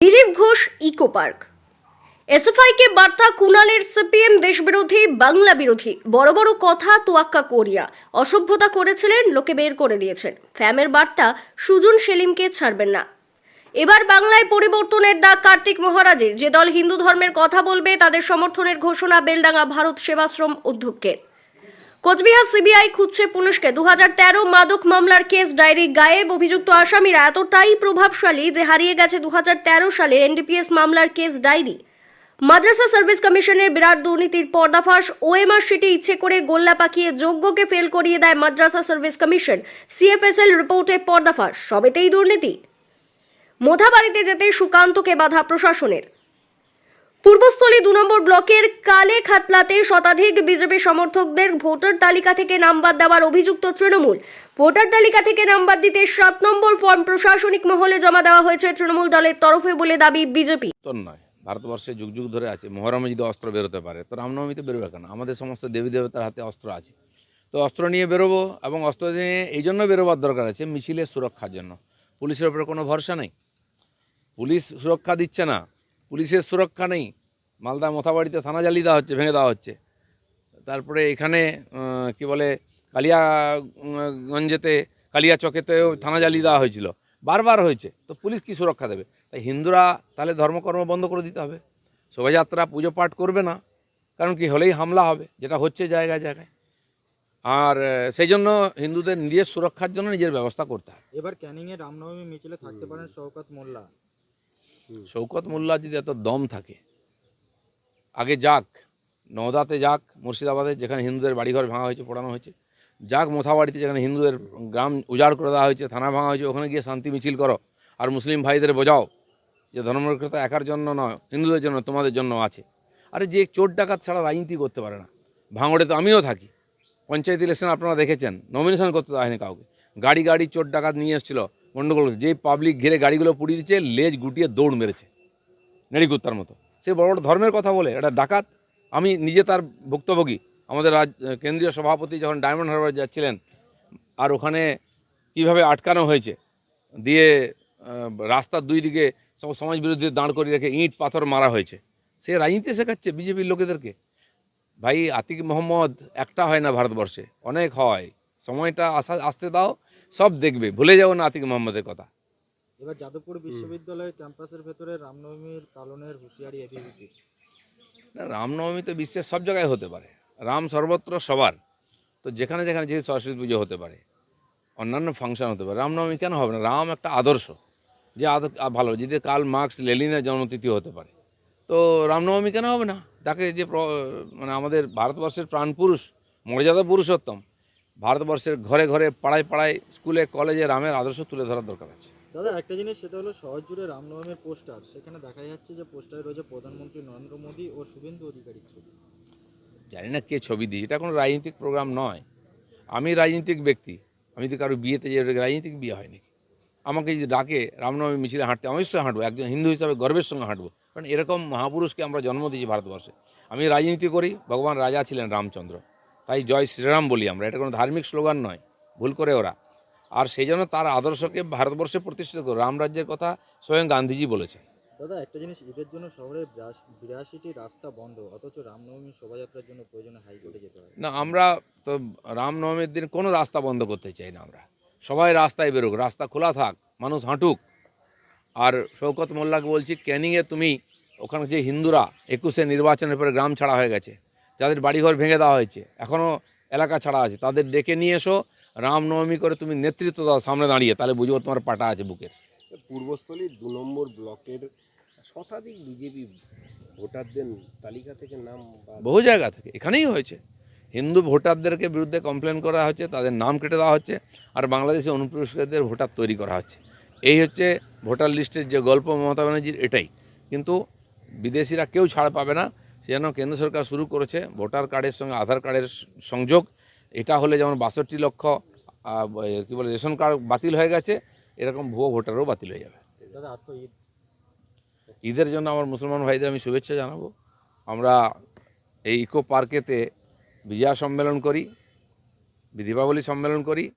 Dilip Ghosh eco park. এসএফআইকে বার্তা কুণালের CPM দেশবিরোধী, Bangla বিরোধী, বড় বড় কথা তোয়াক্কা করিয়া, অসভ্যতা করেছিলেন, লোকে বের করে দিয়েছেন। ফ্যামের বার্তা সুজন সেলিমকে ছাড়বেন না। এবার বাংলায় পরিবর্তনের ডাক কার্তিক মহারাজের। যে দল হিন্দু ধর্মের কথা বলবে, তাদের সমর্থনের ঘোষণা, বেলডাঙ্গা ভারত সেবাশ্রম অধ্যক্ষের কোচবিহার সিবিআই খুঁজছে পুলিশকে। দু তেরো মাদক মামলার কেস ডায়েরি গায়েব। অভিযুক্ত আসামিরা এতটাই প্রভাবশালী যে হারিয়ে গেছে দু সালের এনডিপিএস মামলার কেস ডায়েরি। মাদ্রাসা সার্ভিস কমিশনের বিরাট দুর্নীতির পর্দাফাশ। ওএমআর শিটে ইচ্ছে করে গোল্লা পাকিয়ে যোগ্যকে ফেল করিয়ে দেয় মাদ্রাসা সার্ভিস কমিশন। সিএফএসএল রিপোর্টে পর্দাফাশ। সবেতেই দুর্নীতি। মোথাবাড়িতে যেতে সুকান্তকে বাধা প্রশাসনের। পূর্বস্থলী দু নম্বর ব্লকের কালে খাতলাতে শতাধিক বিজেপি সমর্থকদের ভোটার তালিকা থেকে নাম্বার দেওয়ার অভিযুক্ত তৃণমূল। ভোটার তালিকা থেকে নাম্বার দিতে সাত নম্বর ফর্ম প্রশাসনিক মহলে জমা দেওয়া হয়েছে তৃণমূল দলের তরফে বলে দাবি বিজেপি। নয়, ভারতবর্ষে যুগ যুগ ধরে আছে, মহরমে যদি অস্ত্র বেরোতে পারে, তো রামনবমীতে বেরোবে কেন? আমাদের সমস্ত দেবী দেবতার হাতে অস্ত্র আছে। তো অস্ত্র নিয়ে বেরোবো এবং অস্ত্র নিয়ে এই জন্য বেরোবার দরকার আছে মিছিলের সুরক্ষার জন্য। পুলিশের উপরে কোনো ভরসা নেই। পুলিশ সুরক্ষা দিচ্ছে না। পুলিশের সুরক্ষা নেই। মালদা মোথাবাড়িতে থানা জ্বালিয়ে দেওয়া হচ্ছে ভেঙে দেওয়া হচ্ছে। তারপরে এখানে কি বলে কালিয়াগঞ্জেতে কালিয়া চকেতেও থানা জ্বালিয়ে দেওয়া হয়েছিল। বারবার হয়েছে তো পুলিশ কি সুরক্ষা দেবে? তাই হিন্দুরা তাহলে ধর্মকর্ম বন্ধ করে দিতে হবে। শোভাযাত্রা পুজো পাঠ করবে না কারণ কি হলেই হামলা হবে যেটা হচ্ছে জায়গায় জায়গায়। আর সেই জন্য হিন্দুদের নিজের সুরক্ষার জন্য নিজের ব্যবস্থা করতে হয় এবার ক্যানিংয়ে রামনবমী মিছিলে থাকতে পারেন শওকত মোল্লা। শৌকত মোল্লা যদি এত দম থাকে আগে যাক, নওদাতে যাক, মুর্শিদাবাদে, যেখানে হিন্দুদের বাড়িঘর ভাঙা হয়েছে, পোড়ানো হয়েছে। যাক মোথাবাড়িতে যেখানে হিন্দুদের গ্রাম উজাড় করে দেওয়া হয়েছে, থানা ভাঙা হয়েছে, ওখানে গিয়ে শান্তি মিছিল করো। আর মুসলিম ভাইদের বোঝাও যে ধর্মনিরক্ষতা একার জন্য নয়, হিন্দুদের জন্য, তোমাদের জন্য আছে। আরে যে চোর ডাকাত ছাড়া রাজনীতি করতে পারে না। ভাঙড়ে তো আমিও থাকি। পঞ্চায়েত ইলেকশন আপনারা দেখেছেন নমিনেশন করতে দেওয়া হয়নি কাউকে। গাড়ি গাড়ি চোর ডাকাত নিয়ে এসেছিল গণ্ডগোল যে পাবলিক ঘিরে গাড়িগুলো পুড়িয়ে দিচ্ছে লেজ গুটিয়ে দৌড় মেরেছে। নেড়ি নেড়িকুত্তার মতো। সে বড় বড় ধর্মের কথা বলে, এটা ডাকাত। আমি নিজে তার ভুক্তভোগী। আমাদের রাজ, কেন্দ্রীয় সভাপতি যখন ডায়মন্ড হারবার যাচ্ছিলেন, আর ওখানে কীভাবে আটকানো হয়েছে, দিয়ে রাস্তার দুই দিকে সব সমাজ বিরোধী দাঁড় করিয়ে রেখে ইঁট, পাথর মারা হয়েছে, সে রাজনীতি শেখাচ্ছে বিজেপির লোকেদেরকে। ভাই, আতিক মোহাম্মদ একটা হয় না ভারতবর্ষে, অনেক হয়। সময়টা আসা, আসতে দাও, সব দেখবে। ভুলে যাও না আতিক মোহাম্মদের কথা। এবার যাদবপুর বিশ্ববিদ্যালয় ক্যাম্পাসের ভেতরে রামনবমীর পালনের হুঁশিয়ারি এবিভিপি না রামনবমী তো বিশ্বের সব জায়গায় হতে পারে। রাম সর্বত্র সবার। তো যেখানে যেখানে যে সরস্বতী পুজো হতে পারে অন্যান্য ফাংশন হতে পারে রামনবমী কেন হবে না? রাম একটা আদর্শ। যে আদ- আ- ভালো যদি কাল মার্কস লেলিনের জন্মতিথি হতে পারে। তো রামনবমী কেন হবে না? তাকে যে মানে আমাদের ভারতবর্ষের প্রাণপুরুষ মর্যাদা পুরুষোত্তম ভারতবর্ষের ঘরে ঘরে পাড়ায় পাড়ায় স্কুলে কলেজে রামের আদর্শ তুলে ধরার দরকার আছে। দাদা, একটা জিনিস, সেটা হলো শহর জুড়ে রামনবমীর পোস্টার। সেখানে দেখা যাচ্ছে যে পোস্টারে রয়েছে প্রধানমন্ত্রী নরেন্দ্র মোদী ও শুভেন্দু অধিকারীর ছবি। জানি না কে ছবি দিই এটা কোনো রাজনৈতিক প্রোগ্রাম নয়। আমি রাজনৈতিক ব্যক্তি, আমি তো কারও বিয়েতে যে রাজনীতিক বিয়ে হয়নি আমাকে যদি ডাকে রামনবমী মিছিলে হাঁটতে, আমি অবশ্যই হাঁটবো, একজন হিন্দু হিসাবে গর্বের সঙ্গে হাঁটবো। কারণ এরকম মহাপুরুষকে আমরা জন্ম দিয়েছি ভারতবর্ষে। আমি রাজনীতি করি, ভগবান রাজা ছিলেন রামচন্দ্র। তাই জয় শ্রীরাম বলি আমরা, এটা কোনো ধার্মিক স্লোগান নয়, ভুল করে ওরা। আর সেই জন্য তার আদর্শকে ভারতবর্ষে প্রতিষ্ঠিত করে। রামরাজ্যের কথা স্বয়ং গান্ধীজি বলেছে দাদা একটা জিনিস ঈদের জন্য শহরে বিরাশিটি রাস্তা বন্ধ অথচ রামনবমী শোভাযাত্রার জন্য প্রয়োজনে হাইকোর্টে যেতে হয়। না আমরা তো রামনবমীর দিন কোনো রাস্তা বন্ধ করতে চাই না আমরা। সবাই রাস্তায় বেরোক রাস্তা খোলা থাক মানুষ হাঁটুক। আর শৌকত মোল্লাকে বলছি ক্যানিংয়ে তুমি ওখানে যে হিন্দুরা একুশে নির্বাচনের পরে গ্রাম ছাড়া হয়ে গেছে যাদের বাড়িঘর ভেঙে দেওয়া হয়েছে এখনও এলাকা ছাড়া আছে তাদের ডেকে নিয়ে এসো রামনবমী করে তুমি নেতৃত্ব দাও সামনে দাঁড়িয়ে তাহলে বুঝব তোমার পাটা আছে বুকের। পূর্বস্থলীর দু নম্বর ব্লকের শতাধিক বিজেপি ভোটারদের তালিকা থেকে নাম বহু জায়গা থেকে এখানেই হয়েছে। হিন্দু ভোটারদেরকে বিরুদ্ধে কমপ্লেন করা হচ্ছে তাদের নাম কেটে দেওয়া হচ্ছে আর বাংলাদেশে অনুপ্রবেশকারীদের ভোটার তৈরি করা হচ্ছে। এই হচ্ছে ভোটার লিস্টের যে গল্প মমতা ব্যানার্জির এটাই। কিন্তু বিদেশিরা কেউ ছাড় পাবে না সে যেন কেন্দ্র সরকার শুরু করেছে ভোটার কার্ডের সঙ্গে আধার কার্ডের সংযোগ এটা হলে যেমন বাষট্টি লক্ষ কি বলে রেশন কার্ড বাতিল হয়ে গেছে এরকম ভুয়ো ভোটারও বাতিল হয়ে যাবে। ঈদের জন্য আমার মুসলমান ভাইদের আমি শুভেচ্ছা জানাব। আমরা এই ইকো পার্কেতে বিজয়া সম্মেলন করি দীপাবলি সম্মেলন করি।